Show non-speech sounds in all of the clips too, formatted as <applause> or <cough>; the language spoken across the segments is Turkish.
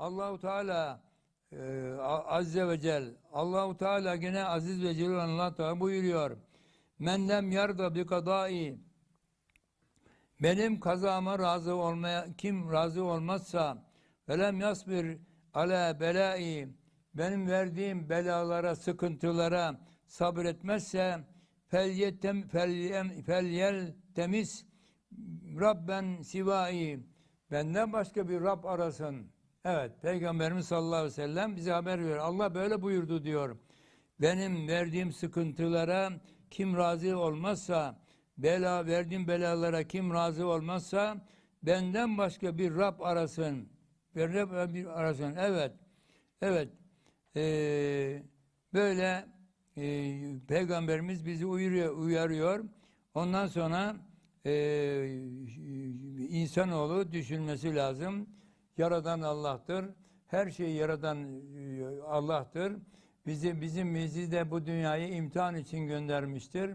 Allahu Teala e, Azze ve Cel Allahu Teala gene aziz ve celil Allah Teala buyuruyor. Men lem yarda bi kadai benim kazama razı olmaya kim razı olmazsa velem yasbir ala belai benim verdiğim belalara, sıkıntılara sabretmezse felyetem felyem felyel temiz Rabben sivai benden başka bir Rab arasın. Evet Peygamberimiz sallallahu aleyhi ve sellem bize haber veriyor. Allah böyle buyurdu diyor. Benim verdiğim sıkıntılara kim razı olmazsa, bela verdiğim belalara kim razı olmazsa benden başka bir Rab arasın. Bir Rab bir arasın. Evet. Evet. Ee, böyle e, Peygamberimiz bizi uyarıyor, uyarıyor. Ondan sonra e, insanoğlu düşünmesi lazım. Yaradan Allah'tır. Her şeyi yaradan e, Allah'tır. Bizi bizim bizi de bu dünyayı imtihan için göndermiştir.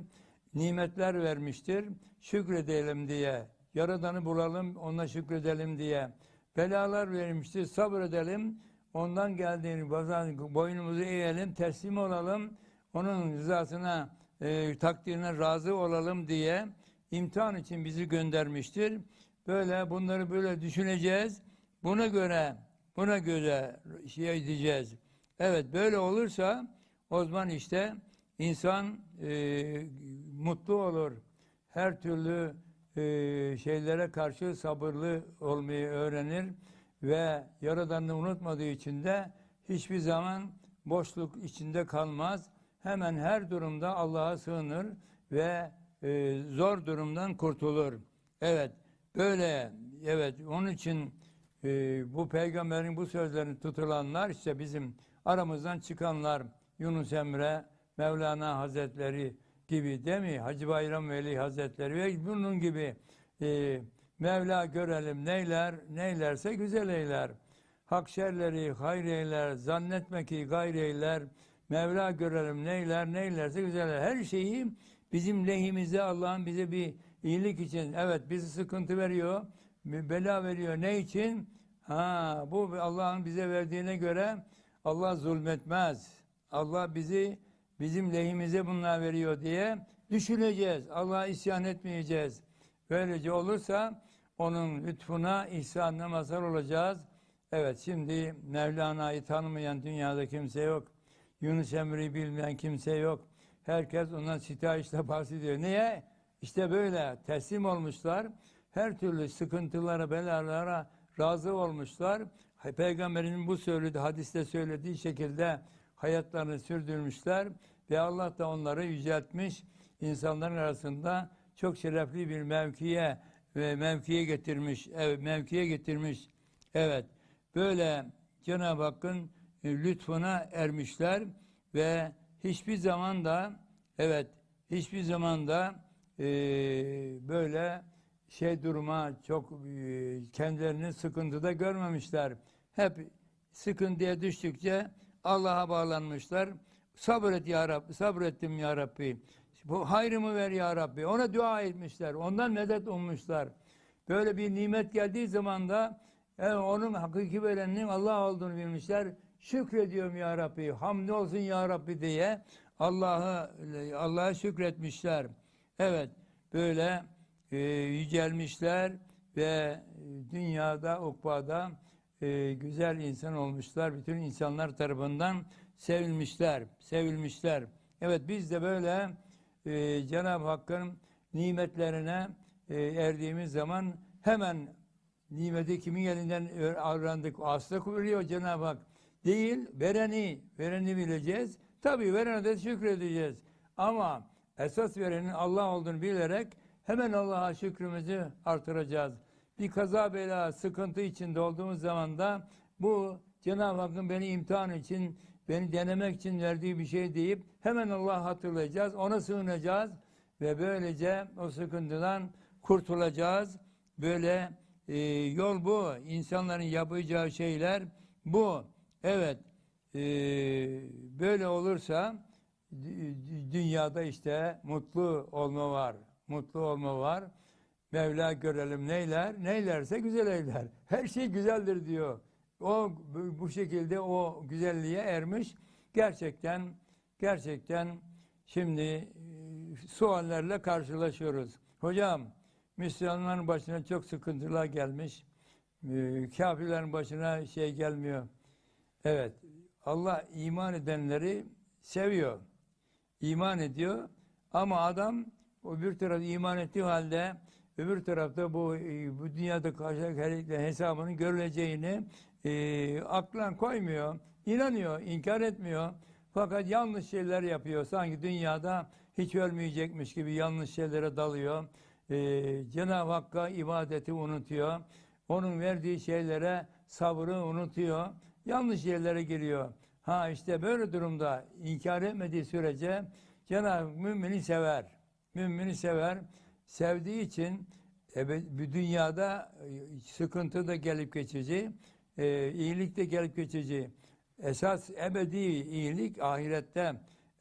Nimetler vermiştir. Şükredelim diye. Yaradanı bulalım, ona şükredelim diye. Belalar vermiştir. Sabredelim. Ondan geldiğini bazen boynumuzu eğelim, teslim olalım. Onun rızasına, e, takdirine razı olalım diye imtihan için bizi göndermiştir. Böyle bunları böyle düşüneceğiz. Buna göre buna göre şey edeceğiz. Evet böyle olursa o zaman işte insan e, mutlu olur. Her türlü e, şeylere karşı sabırlı olmayı öğrenir ve Yaradan'ı unutmadığı için de hiçbir zaman boşluk içinde kalmaz. Hemen her durumda Allah'a sığınır ve e, zor durumdan kurtulur. Evet, böyle, evet, onun için e, bu peygamberin bu sözlerini tutulanlar, işte bizim aramızdan çıkanlar, Yunus Emre, Mevlana Hazretleri gibi değil mi? Hacı Bayram Veli Hazretleri ve bunun gibi e, Mevla görelim neyler, neylerse güzel eyler. Hak şerleri hayır eyler, zannetme ki gayr eyler. Mevla görelim neyler, neylerse güzel eyler. Her şeyi bizim lehimize Allah'ın bize bir iyilik için. Evet bizi sıkıntı veriyor, bela veriyor. Ne için? Ha bu Allah'ın bize verdiğine göre Allah zulmetmez. Allah bizi bizim lehimize bunlar veriyor diye düşüneceğiz. Allah'a isyan etmeyeceğiz. Böylece olursa onun lütfuna, ihsanına mazhar olacağız. Evet şimdi Mevlana'yı tanımayan dünyada kimse yok. Yunus Emre'yi bilmeyen kimse yok. Herkes ondan sitayişle bahsediyor. Niye? İşte böyle teslim olmuşlar. Her türlü sıkıntılara, belalara razı olmuşlar. Peygamberin bu söylediği, hadiste söylediği şekilde hayatlarını sürdürmüşler. Ve Allah da onları yüceltmiş. insanların arasında çok şerefli bir mevkiye ve mevkiye getirmiş. Evet, mevkiye getirmiş. Evet. Böyle Cenab-ı Hakk'ın e, lütfuna ermişler ve hiçbir zaman da evet hiçbir zaman da e, böyle şey duruma çok e, kendilerini sıkıntıda görmemişler. Hep sıkıntıya düştükçe Allah'a bağlanmışlar. Sabret ya Rabbi, sabrettim ya Rabbi. Bu hayrımı ver ya Rabbi. Ona dua etmişler. Ondan medet ummuşlar. Böyle bir nimet geldiği zaman da yani onun hakiki verenin Allah olduğunu bilmişler. Şükrediyorum ya Rabbi. Hamd olsun ya Rabbi diye Allah'ı Allah'a şükretmişler. Evet böyle e, yücelmişler ve dünyada, ukbada e, güzel insan olmuşlar. Bütün insanlar tarafından sevilmişler, sevilmişler. Evet biz de böyle e, Cenab-ı Hakk'ın nimetlerine e, erdiğimiz zaman hemen nimeti kimin elinden öğrendik? Asla veriyor Cenab-ı Hak. Değil, vereni, vereni bileceğiz. Tabii verene de şükredeceğiz. Ama esas verenin Allah olduğunu bilerek hemen Allah'a şükrümüzü artıracağız. Bir kaza bela, sıkıntı içinde olduğumuz zaman da bu Cenab-ı Hakk'ın beni imtihan için, beni denemek için verdiği bir şey deyip hemen Allah'ı hatırlayacağız, ona sığınacağız ve böylece o sıkıntıdan kurtulacağız. Böyle e, yol bu. İnsanların yapacağı şeyler bu. Evet. E, böyle olursa dü- dünyada işte mutlu olma var. Mutlu olma var. Mevla görelim neyler, neylerse güzel eyler. Her şey güzeldir diyor. O bu şekilde o güzelliğe ermiş. Gerçekten gerçekten şimdi e, suallerle karşılaşıyoruz. Hocam Müslümanların başına çok sıkıntılar gelmiş. E, Kafirlerin başına şey gelmiyor. Evet. Allah iman edenleri seviyor. İman ediyor. Ama adam öbür taraf iman ettiği halde öbür tarafta bu e, bu dünyada karşılıklı hesabının görüleceğini e, aklına koymuyor. inanıyor, inkar etmiyor. Fakat yanlış şeyler yapıyor. Sanki dünyada hiç ölmeyecekmiş gibi yanlış şeylere dalıyor. E, Cenab-ı Hakk'a ibadeti unutuyor. Onun verdiği şeylere sabrı unutuyor. Yanlış yerlere giriyor. Ha işte böyle durumda inkar etmediği sürece Cenab-ı Hak mümini sever. Mümini sever. Sevdiği için ebe- bir dünyada e, sıkıntı da gelip geçici, e, iyilik de gelip geçici. Esas ebedi iyilik ahirette.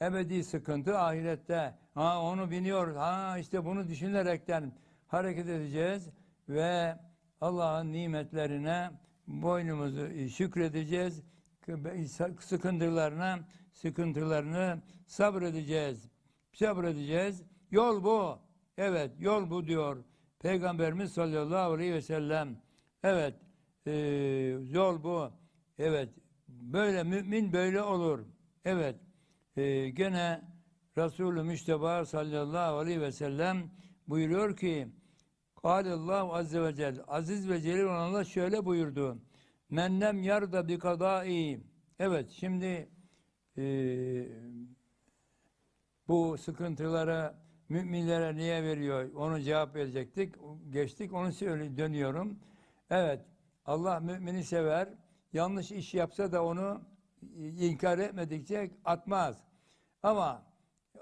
Ebedi sıkıntı ahirette. Ha onu biliyoruz. Ha işte bunu düşünerekten hareket edeceğiz ve Allah'ın nimetlerine boynumuzu şükredeceğiz. Sıkıntılarına, sıkıntılarını sabredeceğiz. Sabredeceğiz. Yol bu. Evet, yol bu diyor. Peygamberimiz sallallahu aleyhi ve sellem. Evet, e, yol bu. Evet, böyle mümin böyle olur. Evet, e, gene Resulü Müşteba sallallahu aleyhi ve sellem buyuruyor ki Kâlellâhu azze ve cel Aziz ve celil olan Allah şöyle buyurdu. Mennem yarda bi kadâi Evet şimdi e, bu sıkıntıları müminlere niye veriyor? Onu cevap verecektik. Geçtik onu söyle dönüyorum. Evet Allah mümini sever. Yanlış iş yapsa da onu inkar etmedikçe atmaz. Ama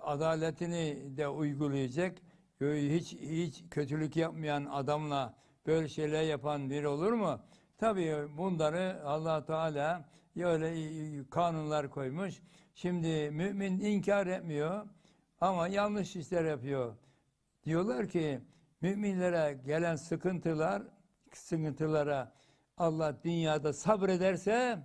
adaletini de uygulayacak. Hiç hiç kötülük yapmayan adamla böyle şeyler yapan biri olur mu? Tabii bunları Allah Teala öyle kanunlar koymuş. Şimdi mümin inkar etmiyor ama yanlış işler yapıyor. Diyorlar ki müminlere gelen sıkıntılar, sıkıntılara Allah dünyada sabrederse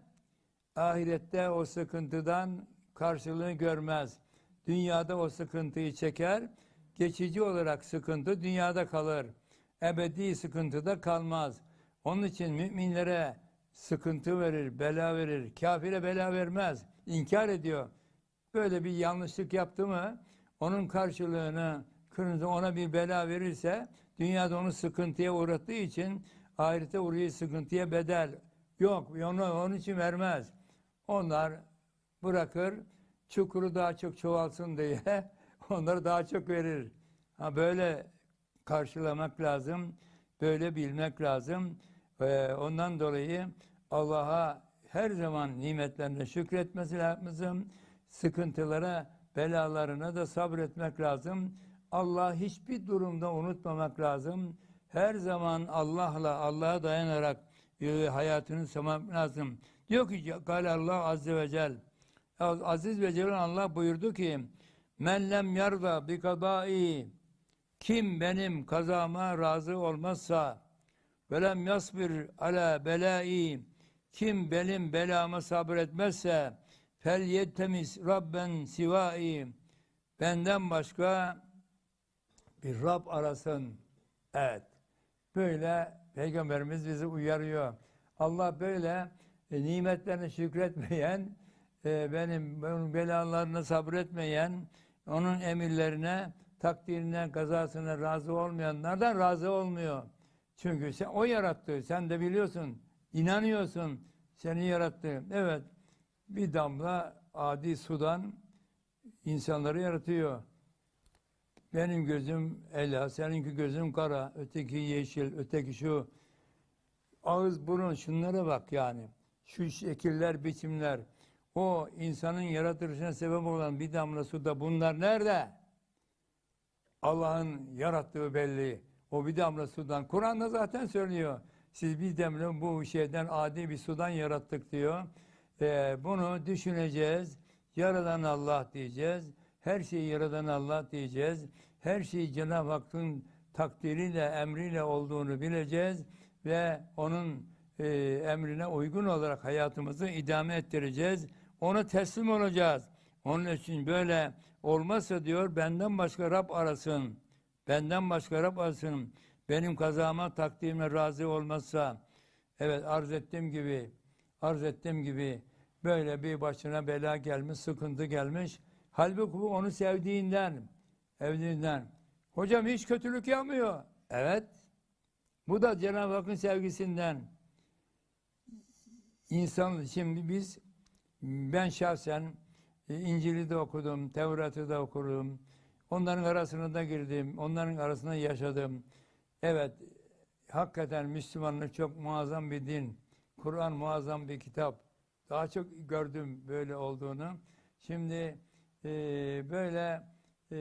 ahirette o sıkıntıdan karşılığını görmez. Dünyada o sıkıntıyı çeker, geçici olarak sıkıntı dünyada kalır. Ebedi sıkıntıda kalmaz. Onun için müminlere sıkıntı verir, bela verir. Kafire bela vermez. İnkar ediyor. Böyle bir yanlışlık yaptı mı onun karşılığını kırmızı ona bir bela verirse dünyada onu sıkıntıya uğrattığı için ahirete uğrayan sıkıntıya bedel yok. Onu onun için vermez. Onlar bırakır çukuru daha çok çoğalsın diye <laughs> onları daha çok verir. Ha böyle karşılamak lazım. Böyle bilmek lazım. Ve ondan dolayı Allah'a her zaman nimetlerine şükretmesi lazım. Sıkıntılara, belalarına da sabretmek lazım. Allah hiçbir durumda unutmamak lazım. Her zaman Allah'la, Allah'a dayanarak e, hayatını sunmak lazım. Diyor ki Gal Allah Azze ve Cel Aziz ve Celal Allah buyurdu ki Men lem yarda bi kadai kim benim kazama razı olmazsa ve lem yasbir ala belai kim benim belama sabretmezse fel yettemiz rabben sivai benden başka bir Rab arasın. Evet. Böyle Peygamberimiz bizi uyarıyor. Allah böyle e, nimetlerine şükretmeyen, e, benim benim belalarına sabretmeyen, onun emirlerine, takdirine, kazasına razı olmayanlardan razı olmuyor. Çünkü sen, o yarattı, sen de biliyorsun, inanıyorsun, seni yarattı. Evet, bir damla adi sudan insanları yaratıyor. Benim gözüm ela, seninki gözün kara, öteki yeşil, öteki şu. Ağız, burun, şunlara bak yani. Şu şekiller, biçimler. O insanın yaratılışına sebep olan bir damla suda bunlar nerede? Allah'ın yarattığı belli. O bir damla sudan. Kur'an'da zaten söylüyor. Siz bir damla bu şeyden adi bir sudan yarattık diyor. Ee, bunu düşüneceğiz. Yaradan Allah diyeceğiz. Her şeyi yaradan Allah diyeceğiz. Her şeyi Cenab-ı Hakk'ın takdiriyle, emriyle olduğunu bileceğiz ve onun e, emrine uygun olarak hayatımızı idame ettireceğiz. Ona teslim olacağız. Onun için böyle olmazsa diyor benden başka Rab arasın. Benden başka Rab arasın. Benim kazama takdimle razı olmazsa evet arz ettiğim gibi arz ettiğim gibi böyle bir başına bela gelmiş, sıkıntı gelmiş. Halbuki bu onu sevdiğinden, evliliğinden. Hocam hiç kötülük yapmıyor. Evet. Bu da Cenab-ı Hakk'ın sevgisinden. İnsan, şimdi biz, ben şahsen e, İncil'i de okudum, Tevrat'ı da okudum. Onların arasına da girdim, onların arasında yaşadım. Evet, hakikaten Müslümanlık çok muazzam bir din. Kur'an muazzam bir kitap. Daha çok gördüm böyle olduğunu. Şimdi e, böyle e,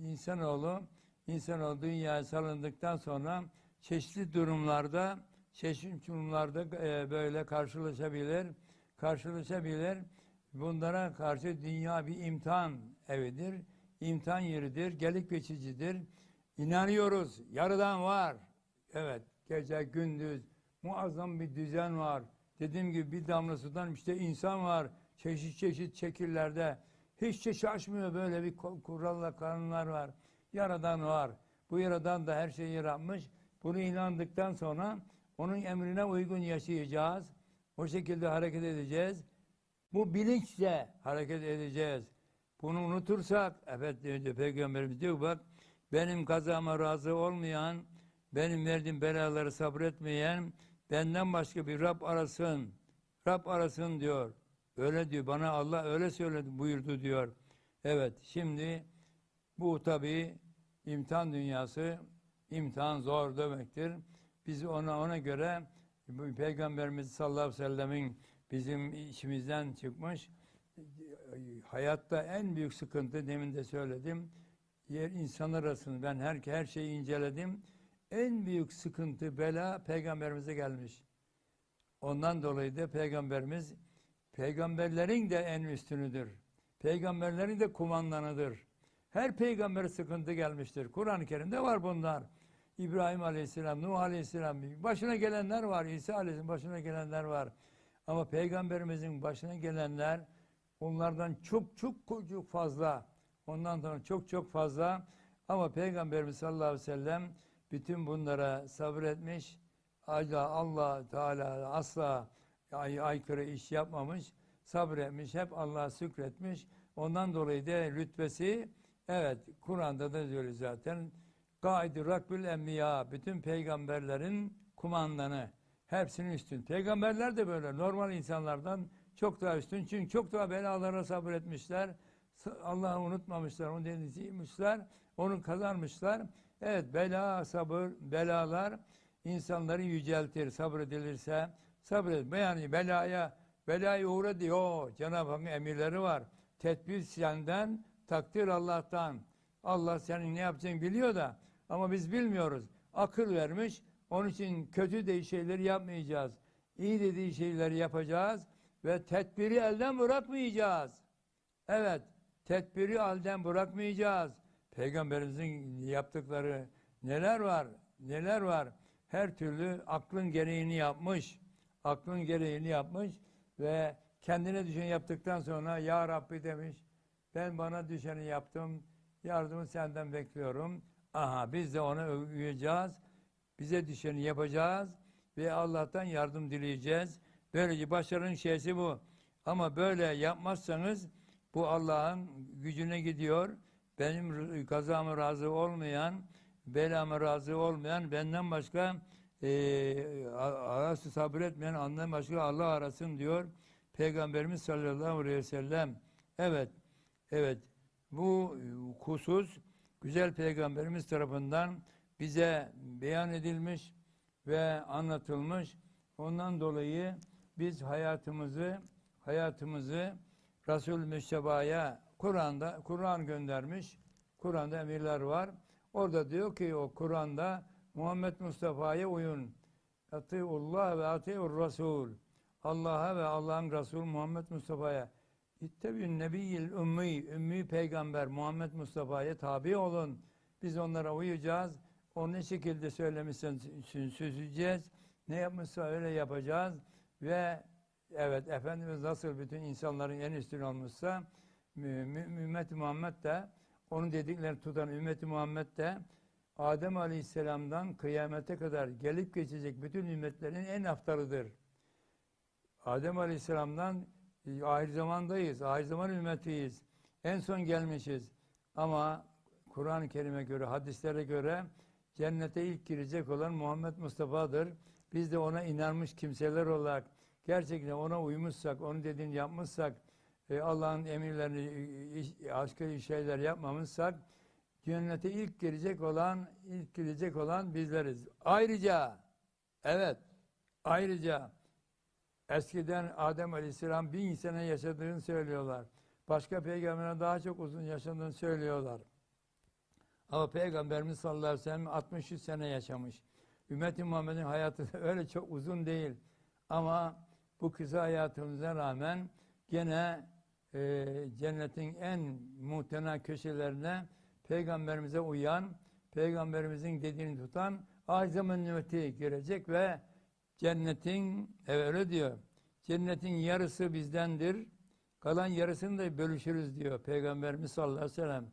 insanoğlu insanoğlu dünyaya salındıktan sonra çeşitli durumlarda çeşitli durumlarda e, böyle karşılaşabilir karşılaşabilir. Bunlara karşı dünya bir imtihan evidir. imtihan yeridir. Gelik geçicidir. İnanıyoruz. Yarıdan var. Evet. Gece gündüz muazzam bir düzen var. Dediğim gibi bir damla sudan işte insan var. Çeşit çeşit şekillerde. Hiç şaşmıyor böyle bir kuralla kanunlar var. Yaradan var. Bu yaradan da her şeyi yaratmış. Bunu inandıktan sonra onun emrine uygun yaşayacağız. O şekilde hareket edeceğiz. Bu bilinçle hareket edeceğiz. Bunu unutursak, evet diyor Peygamberimiz diyor bak benim kazama razı olmayan, benim verdiğim belaları sabretmeyen, benden başka bir Rab arasın. Rab arasın diyor. Öyle diyor. Bana Allah öyle söyledi buyurdu diyor. Evet şimdi bu tabi imtihan dünyası imtihan zor demektir. Biz ona ona göre Peygamberimiz sallallahu aleyhi ve sellemin bizim içimizden çıkmış hayatta en büyük sıkıntı demin de söyledim. Yer insan arasında ben her her şeyi inceledim. En büyük sıkıntı bela peygamberimize gelmiş. Ondan dolayı da peygamberimiz peygamberlerin de en üstünüdür. Peygamberlerin de kumandanıdır. Her peygambere sıkıntı gelmiştir. Kur'an-ı Kerim'de var bunlar. İbrahim Aleyhisselam, Nuh Aleyhisselam, başına gelenler var. İsa Aleyhisselam başına gelenler var. Ama peygamberimizin başına gelenler onlardan çok çok çok fazla. Ondan sonra çok çok fazla. Ama Peygamberimiz sallallahu aleyhi ve sellem bütün bunlara sabretmiş. Allah, Allah Teala asla ay, aykırı iş yapmamış. Sabretmiş. Hep Allah'a şükretmiş. Ondan dolayı da rütbesi evet Kur'an'da da diyor zaten Gaid-i Rakbül Enbiya bütün peygamberlerin kumandanı hepsinin üstün. Peygamberler de böyle normal insanlardan çok daha üstün. Çünkü çok daha belalara sabretmişler. Allah'ı unutmamışlar, onu denizlemişler, onu kazanmışlar. Evet bela, sabır, belalar insanları yüceltir sabredilirse. Sabret. Yani belaya, belaya uğra diyor. Cenab-ı Hakk'ın emirleri var. Tedbir senden, takdir Allah'tan. Allah senin ne yapacağını biliyor da ama biz bilmiyoruz. Akıl vermiş. Onun için kötü de şeyleri yapmayacağız. İyi dediği şeyleri yapacağız ve tedbiri elden bırakmayacağız. Evet, tedbiri elden bırakmayacağız. Peygamberimizin yaptıkları neler var? Neler var? Her türlü aklın gereğini yapmış. Aklın gereğini yapmış ve kendine düşeni yaptıktan sonra ya Rabbi demiş. Ben bana düşeni yaptım. Yardımı senden bekliyorum. Aha biz de ona uyuyacağız. Bize düşeni yapacağız ve Allah'tan yardım dileyeceğiz. Böylece başarının şeysi bu. Ama böyle yapmazsanız bu Allah'ın gücüne gidiyor. Benim kazamı razı olmayan, belamı razı olmayan, benden başka e, arası sabretmeyen, ondan başka Allah arasın diyor. Peygamberimiz sallallahu aleyhi ve sellem. Evet, evet. Bu husus güzel peygamberimiz tarafından bize beyan edilmiş ve anlatılmış. Ondan dolayı biz hayatımızı hayatımızı Resul Müşteba'ya Kur'an'da Kur'an göndermiş. Kur'an'da emirler var. Orada diyor ki o Kur'an'da Muhammed Mustafa'ya uyun. Atiullah ve atiur Resul. Allah'a ve Allah'ın Resul Muhammed Mustafa'ya. İttebün nebiyyil ümmi, ümmi peygamber Muhammed Mustafa'ya tabi olun. Biz onlara uyacağız. O ne şekilde söylemişsen süzeceğiz Ne yapmışsa öyle yapacağız ve evet Efendimiz nasıl bütün insanların en üstün olmuşsa ümmet-i Muhammed de onun dedikleri tutan ümmet-i Muhammed de Adem Aleyhisselam'dan kıyamete kadar gelip geçecek bütün ümmetlerin en aftalıdır. Adem Aleyhisselam'dan e, ahir zamandayız, ahir zaman ümmetiyiz. En son gelmişiz. Ama Kur'an-ı Kerim'e göre, hadislere göre cennete ilk girecek olan Muhammed Mustafa'dır. Biz de ona inanmış kimseler olarak gerçekten ona uymuşsak, onun dediğini yapmışsak, e, Allah'ın emirlerini, e, iş- aşkı şeyler yapmamışsak cennete ilk girecek olan, ilk girecek olan bizleriz. Ayrıca, evet, ayrıca eskiden Adem Aleyhisselam bin sene yaşadığını söylüyorlar. Başka peygamberler daha çok uzun yaşadığını söylüyorlar. Ama Peygamberimiz sallallahu aleyhi ve sellem 63 sene yaşamış. Ümmet-i Muhammed'in hayatı <laughs> öyle çok uzun değil. Ama bu kısa hayatımıza rağmen gene e, cennetin en muhtena köşelerine Peygamberimize uyan, Peygamberimizin dediğini tutan ahir zaman ümmeti girecek ve cennetin, evet öyle diyor, cennetin yarısı bizdendir, kalan yarısını da bölüşürüz diyor Peygamberimiz sallallahu aleyhi ve sellem.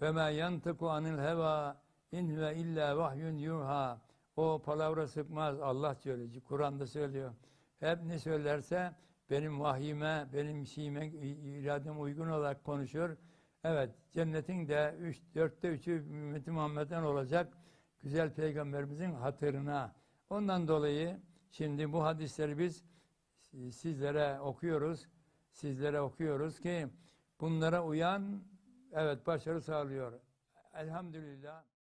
Ve ma yantiku anil heva in huve illa vahyun yuha. O palavra sıkmaz. Allah söylüyor. Kur'an'da söylüyor. Hep ne söylerse benim vahyime, benim şeyime, irademe uygun olarak konuşuyor. Evet, cennetin de üç, dörtte üçü ümmeti Muhammed'den olacak güzel peygamberimizin hatırına. Ondan dolayı şimdi bu hadisleri biz sizlere okuyoruz. Sizlere okuyoruz ki bunlara uyan evet başarı sağlıyor. Elhamdülillah.